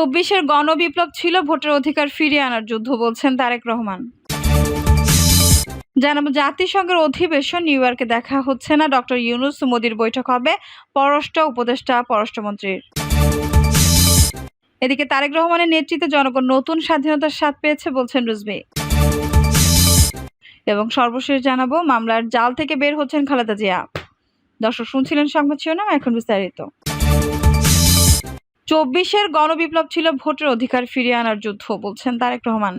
চব্বিশের গণবিপ্লব ছিল, ভোটের অধিকার ফিরিয়ে আনার যুদ্ধ বলছেন তারেক রহমান। জানাব, জাতিসংঘের অধিবেশন নিউ ইয়র্কে দেখা হচ্ছে না। ডক্টর ইউনুস মোদির বৈঠক হবে পররাষ্ট্র উপদেষ্টা, পররাষ্ট্রমন্ত্রীর। এদিকে তারেক রহমানের নেতৃত্বে জনগণ নতুন স্বাধীনতার স্বাদ পেয়েছে বলছেন রুজবি এবং সর্বশেষ জানাব, মামলার জাল থেকে বের হচ্ছেন খালেদা জিয়া। দর্শক, শুনছিলেন সংবাদ শিরোনাম, এখন বিস্তারিত। চব্বিশের গণবিপ্লব ছিল ভোটের অধিকার ফিরিয়ে আনার যুদ্ধ বলছেন তারেক রহমান।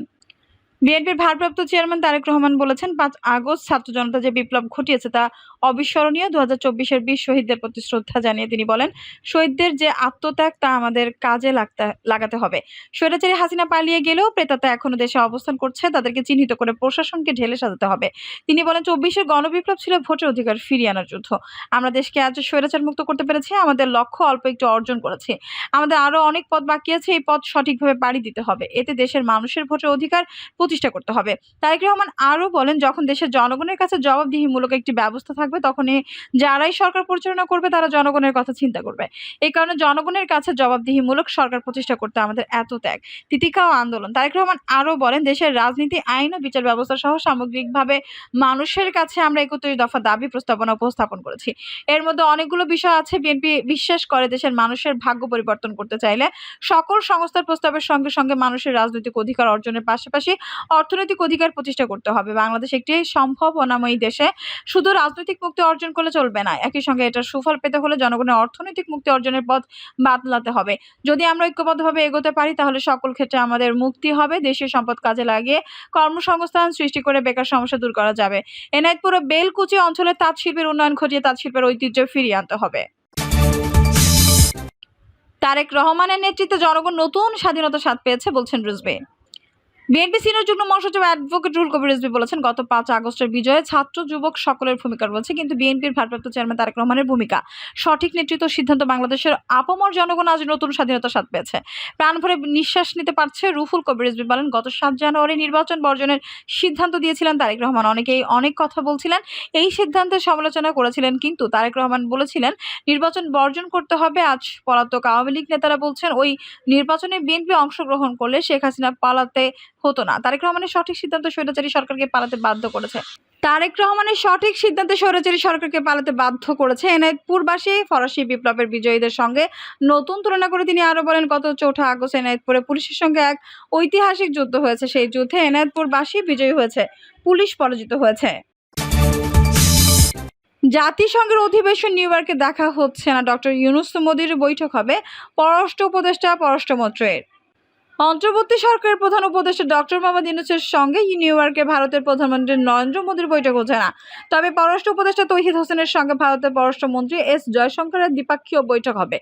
বিএনপির ভারপ্রাপ্ত চেয়ারম্যান তারেক রহমান বলেছেন, পাঁচ আগস্ট ছাত্র জনতা যে বিপ্লব ঘটিয়েছে তা অবিস্মরণীয়। দু হাজার চব্বিশের বীর শহীদদের প্রতি শ্রদ্ধা জানিয়ে তিনি বলেন, শহীদদের যে আত্মত্যাগ তা আমাদের কাজে লাগতে, লাগাতে হবে। স্বৈরাচারী হাসিনা পালিয়ে গেলেও প্রেতাতা এখনও দেশে অবস্থান করছে, তাদেরকে চিহ্নিত করে প্রশাসনকে ঢেলে সাজাতে হবে। তিনি বলেন, চব্বিশের গণবিপ্লব ছিল ভোটের অধিকার ফিরিয়ে আনার যুদ্ধ। আমরা দেশকে আজ স্বৈরাচার মুক্ত করতে পেরেছি, আমাদের লক্ষ্য অল্প একটু অর্জন করেছি। আমাদের আরও অনেক পথ বাকি আছে, এই পথ সঠিকভাবে পাড়ি দিতে হবে। এতে দেশের মানুষের ভোটের অধিকার প্রতিষ্ঠা করতে হবে। তারেক রহমান আরও বলেন, যখন দেশের জনগণের কাছে জবাবদিহিমূলক একটি ব্যবস্থা থাকবে, তখনই যারাই সরকার পরিচালনা করবে, তারা জনগণের কথা চিন্তা করবে। এই কারণে জনগণের কাছে জবাবদিহিমূলক সরকার প্রতিষ্ঠা করতে আমাদের এত ত্যাগ তিতিকা ও আন্দোলন। তারেক রহমান আরও বলেন, দেশের রাজনীতি, আইন ও বিচার ব্যবস্থা সহ সামগ্রিকভাবে মানুষের কাছে আমরা একত্রিশ দফা দাবি প্রস্তাবনা উপস্থাপন করেছি। এর মধ্যে অনেকগুলো বিষয় আছে, বিএনপি বিশ্বাস করে দেশের মানুষের ভাগ্য পরিবর্তন করতে চাইলে। সকল সংস্থার প্রস্তাবের সঙ্গে সঙ্গে মানুষের রাজনৈতিক অধিকার অর্জনের পাশাপাশি অর্থনৈতিক অধিকার প্রতিষ্ঠা করতে হবে। বাংলাদেশ একটি সম্ভাবনাময়ী দেশে শুধু রাজনৈতিক মুক্তি অর্জন করলে চলবে না। একই সঙ্গে এটার সুফল পেতে হলে জনগণের অর্থনৈতিক মুক্তি অর্জনের পথ বাতলাতে হবে। যদি আমরা ঐক্যবদ্ধভাবে এগোতে পারি, তাহলে সকল ক্ষেত্রে আমাদের মুক্তি হবে। দেশের সম্পদ কাজে লাগিয়ে কর্মসংস্থান সৃষ্টি করে বেকার সমস্যা দূর করা যাবে। এনায়তপুর বেলকুচি অঞ্চলে তাঁত শিল্পের উন্নয়ন ঘটিয়ে তাঁত শিল্পের ঐতিহ্য ফিরিয়ে আনতে হবে। তারেক রহমানের নেতৃত্বে জনগণ নতুন স্বাধীনতা স্বাদ পেয়েছে, বলছেন রুজবে বিএনপি সিনিয়র যুগ্ম মহাসচিব অ্যাডভোকেট রুল কবির রিজভী বলেছেন, গত পাঁচ আগস্টের বিজয়ে ছাত্র যুবক সকলের ভূমিকা রয়েছে, কিন্তু বিএনপির ভারপ্রাপ্ত চেয়ারম্যান তারেক রহমানের ভূমিকা। সঠিক নেতৃত্ব সিদ্ধান্ত বাংলাদেশের আপমর জনগণ আজ নতুন স্বাধীনতার স্বাদ পেয়েছে। প্রাণ ভরে নিঃশ্বাস নিতে পারছে রুফুল কবির রিজভী বলেন, গত সাত জানুয়ারি নির্বাচন বর্জনের সিদ্ধান্ত দিয়েছিলেন তারেক রহমান। অনেকেই অনেক কথা বলছিলেন, এই সিদ্ধান্তের সমালোচনা করেছিলেন, কিন্তু তারেক রহমান বলেছিলেন, নির্বাচন বর্জন করতে হবে, আজ পলাতক আওয়ামী লীগ নেতারা বলছেন, ওই নির্বাচনে বিএনপি অংশগ্রহণ করলে শেখ হাসিনা পালাতে হতো না। তারেক রহমানের সঠিক সিদ্ধান্ত স্বৈরাচারী সরকারকে পালাতে বাধ্য করেছে। তারেক রহমানের সঠিক সিদ্ধান্তে স্বৈরাচারী সরকারকে পালাতে বাধ্য করেছে এনায়েতপুরবাসী। ফরাসি বিপ্লবের বিজয়ীদের সঙ্গে নতুন তুলনা করে তিনি আরও বলেন, গত চৌঠা আগস্ট এনায়েতপুরে পুলিশের সঙ্গে এক ঐতিহাসিক যুদ্ধ হয়েছে। সেই যুদ্ধে এনায়েতপুরবাসী বিজয়ী হয়েছে, পুলিশ পরাজিত হয়েছে। জাতিসংঘের অধিবেশন নিউ ইয়র্কে দেখা হচ্ছে না। ডক্টর ইউনুস মোদির বৈঠক হবে পররাষ্ট্র উপদেষ্টা পররাষ্ট্রমন্ত্রীর অন্তর্বর্তী সরকারের প্রধান উপদেষ্টা ডক্টর মোহাম্মদ ইউনুসের সঙ্গে নিউ ইয়র্কে ভারতের প্রধানমন্ত্রী নরেন্দ্র মোদীর বৈঠক হচ্ছে না তবে পররাষ্ট্র উপদেষ্টা তৌহিদ হোসেনের সঙ্গে ভারতের পররাষ্ট্রমন্ত্রী এস জয়শঙ্করের দ্বিপাক্ষীয় বৈঠক হবে।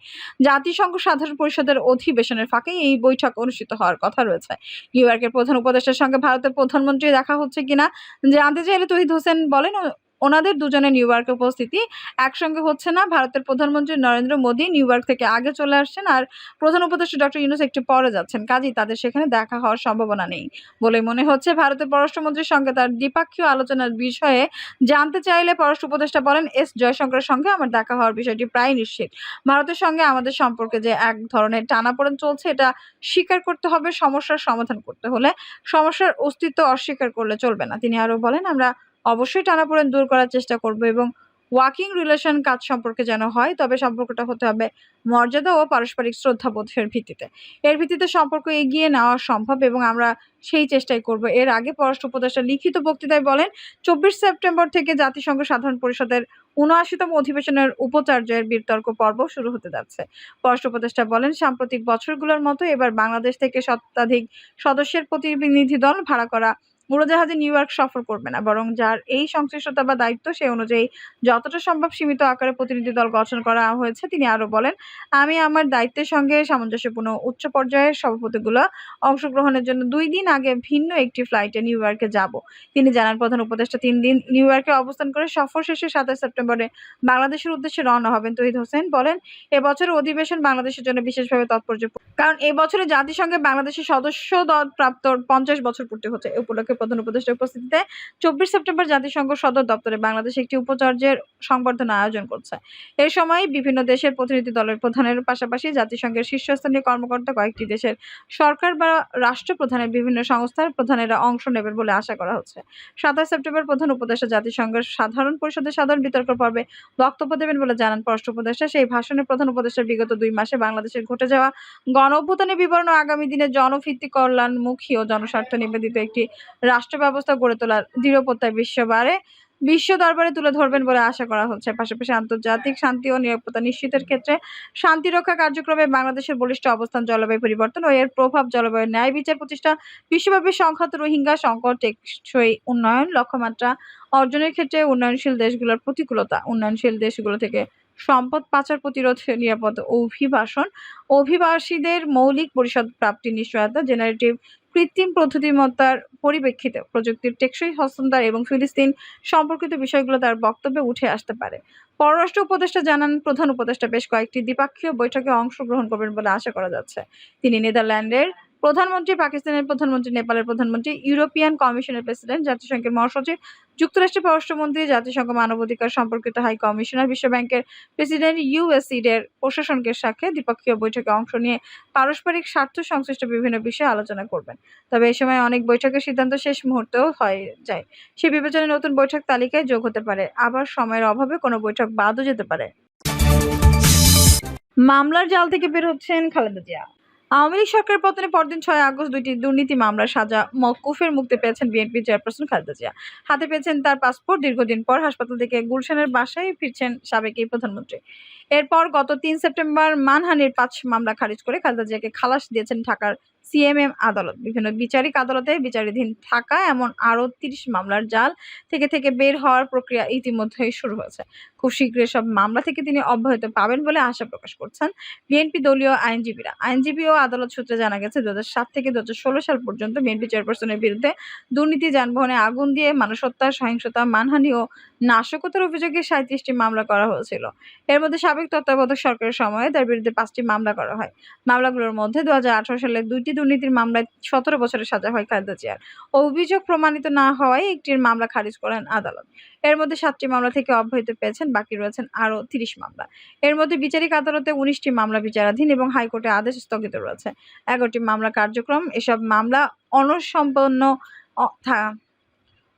জাতিসংঘ সাধারণ পরিষদের অধিবেশনের ফাঁকে এই বৈঠক অনুষ্ঠিত হওয়ার কথা রয়েছে। নিউ ইয়র্কের প্রধান উপদেষ্টার সঙ্গে ভারতের প্রধানমন্ত্রী দেখা হচ্ছে কিনা জানতে চাইলে তৌহিদ হোসেন বলেন ওনাদের দুজনে নিউ ইয়র্কে উপস্থিতি একসঙ্গে হচ্ছে না। ভারতের প্রধানমন্ত্রী নরেন্দ্র মোদী নিউ ইয়র্ক থেকে আগে চলে আসছেন আর প্রধান উপদেষ্টা ডক্টর ইউনুস একটু পরে যাচ্ছেন। কাজেই তাদের সেখানে দেখা হওয়ার সম্ভাবনা নেই বলে মনে হচ্ছে ভারতের পররাষ্ট্রমন্ত্রীর সঙ্গে তার দ্বিপাক্ষীয় আলোচনার বিষয়ে জানতে চাইলে পররাষ্ট্র উপদেষ্টা বলেন, এস জয়শঙ্করের সঙ্গে আমার দেখা হওয়ার বিষয়টি প্রায় নিশ্চিত। ভারতের সঙ্গে আমাদের সম্পর্কে যে এক ধরনের টানাপোড়েন চলছে, এটা স্বীকার করতে হবে, সমস্যার সমাধান করতে হলে সমস্যার অস্তিত্ব অস্বীকার করলে চলবে না। তিনি আরও বলেন, আমরা অবশ্যই টানাপোড়েন দূর করার চেষ্টা করব এবং ওয়ার্কিং রিলেশন কাজ সম্পর্কে যেন হয়, তবে সম্পর্কটা হতে হবে মর্যাদা ও পারস্পরিক শ্রদ্ধাবোধের ভিত্তিতে। এর ভিত্তিতে সম্পর্ক এগিয়ে নেওয়া সম্ভব এবং আমরা সেই চেষ্টাই করব। এর আগে পররাষ্ট্র উপদেষ্টা লিখিত বক্তৃতায় বলেন, চব্বিশ সেপ্টেম্বর থেকে জাতিসংঘ সাধারণ পরিষদের উনআশিতম অধিবেশনের উপাচার্যের বিতর্ক পর্ব শুরু হতে যাচ্ছে। পররাষ্ট্র উপদেষ্টা বলেন, সাম্প্রতিক বছরগুলোর মতো এবার বাংলাদেশ থেকে শতাধিক সদস্যের প্রতিনিধি দল ভাড়া করা উড়োজাহাজে নিউ ইয়র্ক সফর করবে না, বরং যার এই সংশ্লিষ্টতা বা দায়িত্ব সে অনুযায়ী যতটা সম্ভব সীমিত আকারে প্রতিনিধি দল গঠন করা হয়েছে, তিনি আরও বলেন, আমি আমার দায়িত্বের সঙ্গে সামঞ্জস্যপূর্ণ উচ্চ পর্যায়ের সভাপতিগুলো অংশগ্রহণের জন্য দুই দিন আগে ভিন্ন একটি ফ্লাইটে নিউ ইয়র্কে যাব। তিনি জানান, প্রধান উপদেষ্টা তিন দিন নিউ ইয়র্কে অবস্থান করে সফর শেষে সাতাশ সেপ্টেম্বরে বাংলাদেশের উদ্দেশ্যে রওনা হবেন তহিদ হোসেন। বলেন এবছর অধিবেশন বাংলাদেশের জন্য বিশেষভাবে তাৎপর্য কারণ এই বছরে জাতিসংঘে বাংলাদেশের সদস্য দল প্রাপ্ত পঞ্চাশ বছর পূর্তি হচ্ছে উপলক্ষে প্রধান উপদেষ্টার উপস্থিতিতে চব্বিশ সেপ্টেম্বর জাতিসংঘ সদর দপ্তরে বাংলাদেশ একটি উপচার্যের সংবর্ধনা আয়োজন করছে। এ সময় বিভিন্ন দেশের প্রতিনিধি দলের প্রধানের পাশাপাশি জাতিসংঘের শীর্ষস্থানীয় কর্মকর্তা কয়েকটি দেশের সরকার বা রাষ্ট্রপ্রধানের বিভিন্ন সংস্থার প্রধানেরা অংশ নেবেন বলে আশা করা হচ্ছে। সাতাশ সেপ্টেম্বর প্রধান উপদেষ্টা জাতিসংঘের সাধারণ পরিষদের সাধারণ বিতর্ক পর্বে বক্তব্য দেবেন বলে জানান পররাষ্ট্র উপদেষ্টা। সেই ভাষণে প্রধান উপদেষ্টা বিগত দুই মাসে বাংলাদেশের ঘটে যাওয়া গণ অভ্যুত্থানের বিবরণ আগামী দিনে জনভিত্তিক কল্যাণমুখী ও জনস্বার্থ নিবেদিত একটি রাষ্ট্র ব্যবস্থা গড়ে তোলার দৃঢ় বিশ্ববারে, বিশ্ব দরবারে তুলে ধরবেন বলে আশা করা হচ্ছে। পাশাপাশি আন্তর্জাতিক শান্তি ও নিরাপত্তা নিশ্চিতের ক্ষেত্রে শান্তিরক্ষা কার্যক্রমে বাংলাদেশের বলিষ্ঠ অবস্থান জলবায়ু পরিবর্তন ও এর প্রভাব জলবায়ু ন্যায় বিচার প্রতিষ্ঠা, বিশ্বব্যাপী সংখ্যাত রোহিঙ্গা সংকট টেকসই উন্নয়ন, লক্ষ্যমাত্রা অর্জনের ক্ষেত্রে উন্নয়নশীল দেশগুলোর প্রতিকূলতা, উন্নয়নশীল দেশগুলো থেকে সম্পদ পাচার প্রতিরোধ, নিরাপদ অভিবাসন, অভিবাসীদের মৌলিক পরিষদ প্রাপ্তির নিশ্চয়তা জেনারেটিভ কৃত্রিম প্রতিমত্তার পরিপ্রেক্ষিতে প্রযুক্তির টেকসই হস্তান্তর এবং ফিলিস্তিন সম্পর্কিত বিষয়গুলো তার বক্তব্যে উঠে আসতে পারে। পররাষ্ট্র উপদেষ্টা জানান, প্রধান উপদেষ্টা বেশ কয়েকটি দ্বিপাক্ষীয় বৈঠকে অংশগ্রহণ করবেন বলে আশা করা যাচ্ছে। তিনি নেদারল্যান্ডের প্রধানমন্ত্রী পাকিস্তানের প্রধানমন্ত্রী, নেপালের প্রধানমন্ত্রী, ইউরোপিয়ান কমিশনের প্রেসিডেন্ট, জাতিসংঘের মহাসচিব, যুক্তরাষ্ট্রের পররাষ্ট্রমন্ত্রী, জাতিসংঘ মানবাধিকার সম্পর্কিত হাই কমিশনার, বিশ্বব্যাংকের প্রেসিডেন্ট ইউএসইডের প্রশাসনকের সাথে দ্বিপক্ষীয় বৈঠকে অংশ নিয়ে পারস্পরিক স্বার্থ সংশ্লিষ্ট বিভিন্ন বিষয়ে আলোচনা করবেন। তবে এই সময় অনেক বৈঠকের সিদ্ধান্ত শেষ মুহূর্তেও হয়ে যায়। সে বিবেচনায় নতুন বৈঠক তালিকায় যোগ হতে পারে। আবার সময়ের অভাবে কোনো বৈঠক বাদও যেতে পারে। মামলার জাল থেকে বের হচ্ছেন খালেদা জিয়া। আওয়ামী লীগ সরকারের পতনে পরদিন ছয় আগস্ট দুইটি দুর্নীতি মামলা সাজা মকুফের মুক্তি পেয়েছেন বিএনপি চেয়ারপারসন খালেদা জিয়া। হাতে পেয়েছেন তার পাসপোর্ট, দীর্ঘদিন পর হাসপাতাল থেকে গুলশানের বাসায় ফিরছেন সাবেক এই প্রধানমন্ত্রী। এরপর গত তিন সেপ্টেম্বর মানহানির পাঁচ মামলা খারিজ করে খালেদা জিয়াকে খালাস দিয়েছেন ঢাকার সিএমএম আদালত। বিভিন্ন বিচারিক আদালতে বিচারাধীন থাকা এমন আরও তিরিশ মামলার জাল থেকে থেকে বের হওয়ার প্রক্রিয়া ইতিমধ্যেই শুরু হয়েছে। খুব শীঘ্রই সব মামলা থেকে তিনি অব্যাহত পাবেন বলে আশা প্রকাশ করছেন বিএনপি দলীয় আইনজীবীরা। আইনজীবী ও আদালত সূত্রে জানা গেছে দু থেকে দু হাজার ষোলো সাল পর্যন্ত বিএনপি চেয়ারপারসনের বিরুদ্ধে দুর্নীতি, যানবাহনে আগুন দিয়ে মানুষ হত্যা সহিংসতা, মানহানি ও নাশকতার অভিযোগে সাঁত্রিশটি মামলা করা হয়েছিল। এর মধ্যে সাবেক তত্ত্বাবধায়ক সরকারের সময়ে তার বিরুদ্ধে পাঁচটি মামলা করা হয়। মামলাগুলোর মধ্যে দুহাজার আঠারো সালে দুইটি দুর্নীতির মামলায় সতেরো বছরের সাজা হয় খালেদা জিয়ার। অভিযোগ প্রমাণিত না হওয়ায় একটির মামলা খারিজ করেন আদালত। এর মধ্যে সাতটি মামলা থেকে অব্যাহতি পেয়েছেন, বাকি রয়েছেন আরও তিরিশ মামলা। এর মধ্যে বিচারিক আদালতে উনিশটি মামলা বিচারাধীন এবং হাইকোর্টে আদেশ স্থগিত রয়েছে। এগারোটি মামলা কার্যক্রম, এসব মামলা অনসম্পন্ন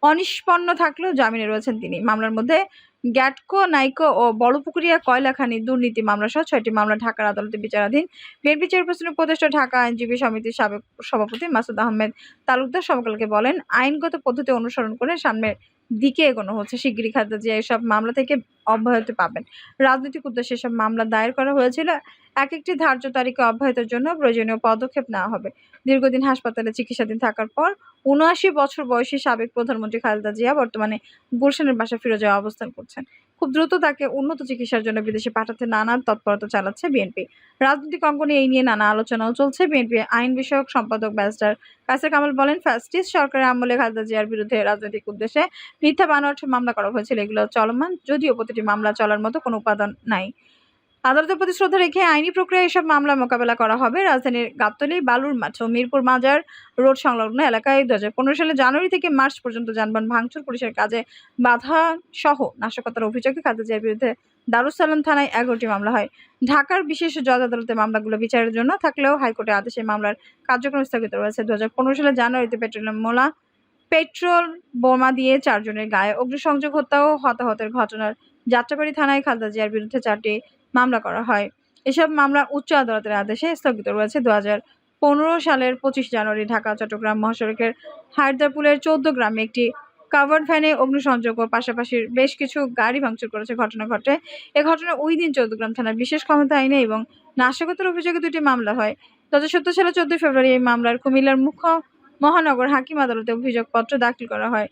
অনিষ্পন্ন থাকলেও জামিনে রয়েছেন তিনি। মামলার মধ্যে গ্যাটকো, নাইকো ও বড়পুকুরিয়া কয়লাখানি দুর্নীতি মামলা সহ ছয়টি মামলা ঢাকার আদালতে বিচারাধীন। বিএনপি প্রশ্নের উপদেষ্টা, ঢাকা আইনজীবী সমিতির সাবেক সভাপতি মাসুদ আহমেদ তালুকদার সমকালকে বলেন, আইনগত পদ্ধতি অনুসরণ করে সামনের দিকে এগোনো হচ্ছে শিগগিরই খালেদা জিয়া এসব মামলা থেকে অব্যাহতি পাবেন। রাজনৈতিক উদ্দেশ্যে এসব মামলা দায়ের করা হয়েছিল। এক একটি ধার্য তারিখে অব্যাহতির জন্য প্রয়োজনীয় পদক্ষেপ নেওয়া হবে। দীর্ঘদিন হাসপাতালে চিকিৎসাধীন থাকার পর উনআশি বছর বয়সী সাবেক প্রধানমন্ত্রী খালেদা জিয়া বর্তমানে গুলশানের বাসা ফিরে যাওয়া অবস্থান করছেন। খুব দ্রুত তাকে উন্নত চিকিৎসার জন্য বিদেশে পাঠাতে নানা তৎপরতা চালাচ্ছে বিএনপি। রাজনৈতিক অঙ্গনে এই নিয়ে নানা আলোচনাও চলছে বিএনপি আইন বিষয়ক সম্পাদক ব্যারিস্টার কাসের কামাল বলেন ফ্যাস্টিস সরকারের আমলে খালেদা জিয়ার বিরুদ্ধে রাজনৈতিক উদ্দেশ্যে মিথ্যা বানোয়াট মামলা করা হয়েছিল। এগুলো চলমান, যদিও প্রতিটি মামলা চলার মতো কোনো উপাদান নাই। আদালতের প্রতি শ্রদ্ধা রেখে আইনি প্রক্রিয়ায় এসব মামলা মোকাবেলা করা হবে। রাজধানীর গাবতলী, বালুর মাঠ ও মিরপুর মাজার রোড সংলগ্ন এলাকায় দু হাজার পনেরো সালে জানুয়ারি থেকে মার্চ পর্যন্ত যানবাহন ভাঙচুর, পুলিশের কাজে বাধা সহ নাশকতার অভিযোগে খালেদা জিয়ার বিরুদ্ধে দারুসালাম থানায় এগারোটি মামলা হয়। ঢাকার বিশেষ জজ আদালতে মামলাগুলো বিচারের জন্য থাকলেও হাইকোর্টে আদেশে মামলার কার্যক্রম স্থগিত রয়েছে। দু হাজার পনেরো সালে জানুয়ারিতে পেট্রোলিয়াম মোলা, পেট্রোল বোমা দিয়ে চারজনের গায়ে অগ্নিসংযোগ, হত্যা ও হতাহতের ঘটনার যাত্রাবাড়ি থানায় খালেদা জিয়ার বিরুদ্ধে চারটি মামলা করা হয়। এসব মামলা উচ্চ আদালতের আদেশে স্থগিত রয়েছে দু সালের পঁচিশ জানুয়ারি ঢাকা, চট্টগ্রাম মহাসড়কের হায়দারপুলের চৌদ্দ গ্রামে একটি কাভার্ড ভ্যানে অগ্নিসংযোগ ও পাশাপাশি বেশ কিছু গাড়ি ভাঙচুর করেছে। ঘটনা ঘটে। এ ঘটনা ওই দিন চৌদ্দগ্রাম থানার বিশেষ ক্ষমতা আইনে এবং নাশকতার অভিযোগে দুটি মামলা হয়। দু হাজার সালের চোদ্দই ফেব্রুয়ারি এই মামলার কুমিল্লার মুখ্য মহানগর হাকিম আদালতে অভিযোগপত্র দাখিল করা হয়।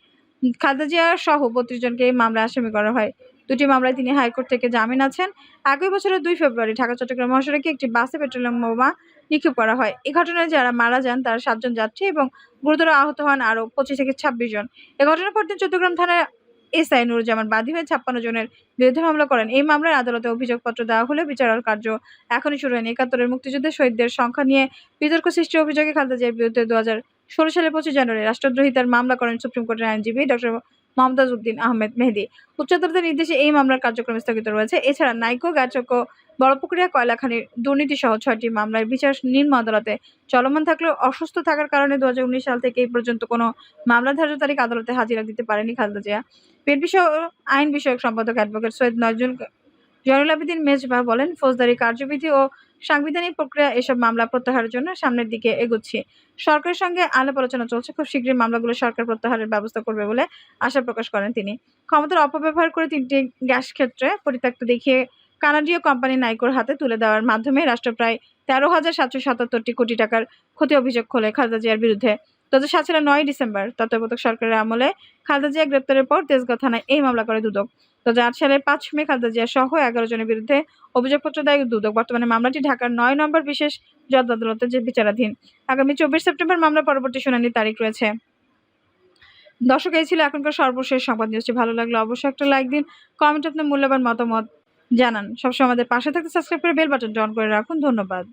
খালেদা জিয়া সহ বত্রিশ জনকে এই মামলায় আসামি করা হয়। দুটি মামলায় তিনি হাইকোর্ট থেকে জামিন আছেন। একই বছরের দুই ফেব্রুয়ারি ঢাকা, চট্টগ্রাম মহাসড়কে একটি বাসে পেট্রোলিয়াম বোমা নিক্ষেপ করা হয়। এই ঘটনায় যারা মারা যান, তারা সাতজন যাত্রী এবং গুরুতর আহত হন আরও পঁচিশ থেকে ছাব্বিশ জন। এ ঘটনার পর দিন চট্টগ্রাম থানার এসআই নুরুজ্জামান বাদী হয়ে ছাপ্পান্ন জনের বিরুদ্ধে মামলা করেন। এই মামলার আদালতে অভিযোগপত্র দেওয়া হলে বিচার কার্য এখনই শুরু হয়নি। একাত্তরের মুক্তিযুদ্ধের শহীদদের সংখ্যা নিয়ে বিতর্ক সৃষ্টির অভিযোগে খালেদা জিয়ার বিরুদ্ধে দু হাজার ষোলো সালের পঁচিশ জানুয়ারি রাষ্ট্রদ্রোহিতার মামলা করেন সুপ্রিম কোর্টের আইনজীবী ডক্টর মমতাজ উদ্দিন আহমেদ মেহেদি। উচ্চ নির্দেশে এই মামলার কার্যক্রম স্থগিত রয়েছে। এছাড়া নাইকো গাচক বড়পুকুরিয়া কয়লা খানির দুর্নীতি সহ ছয়টি মামলার বিচার নিম্ন আদালতে চলমান থাকলেও অসুস্থ থাকার কারণে দু হাজার উনিশ সাল থেকে এই পর্যন্ত কোনো মামলা ধার্য তারিখ আদালতে হাজিরা দিতে পারেনি খালেদা জিয়া। পেট বিষয় আইন বিষয়ক সম্পাদক অ্যাডভোকেট সৈয়দ নজরুল জয়নুল আবেদিন মেজবাহ বলেন, ফৌজদারি কার্যবিধি ও সাংবিধানিক প্রক্রিয়া এসব মামলা প্রত্যাহারের জন্য সামনের দিকে এগোচ্ছি। সরকারের সঙ্গে আলাপ আলোচনা চলছে। খুব শীঘ্রই মামলাগুলো সরকার প্রত্যাহারের ব্যবস্থা করবে বলে আশা প্রকাশ করেন তিনি। ক্ষমতার অপব্যবহার করে তিনটি গ্যাস ক্ষেত্রে পরিত্যক্ত দেখিয়ে কানাডীয় কোম্পানি নাইকোর হাতে তুলে দেওয়ার মাধ্যমে রাষ্ট্র প্রায় তেরো হাজার সাতশো সাতাত্তরটি কোটি টাকার ক্ষতি অভিযোগ খোলে খালেদা জিয়ার বিরুদ্ধে। হাজার সাত নয় ডিসেম্বর তত্ত্বাবধায়ক সরকারের আমলে খালেদা জিয়া গ্রেপ্তারের পর তেজগাঁও থানায় এই মামলা করে দুদক। দু হাজার আট সালের পাঁচ মে খালেদা জিয়া সহ এগারো জনের বিরুদ্ধে অভিযোগপত্র দেয় দুদক। বর্তমানে মামলাটি ঢাকার নয় নম্বর বিশেষ জজ আদালতে বিচারাধীন। আগামী চব্বিশ সেপ্টেম্বর মামলা পরবর্তী শুনানির তারিখ রয়েছে। দর্শক, এই ছিল এখনকার সর্বশেষ সংবাদ নিউজটি ভালো লাগলে, অবশ্যই একটা লাইক দিন, কমেন্ট আপনার মূল্যবান মতামত জানান। সবসময় আমাদের পাশে থাকতে সাবস্ক্রাইব করে বেল বাটনটা অন করে রাখুন। ধন্যবাদ।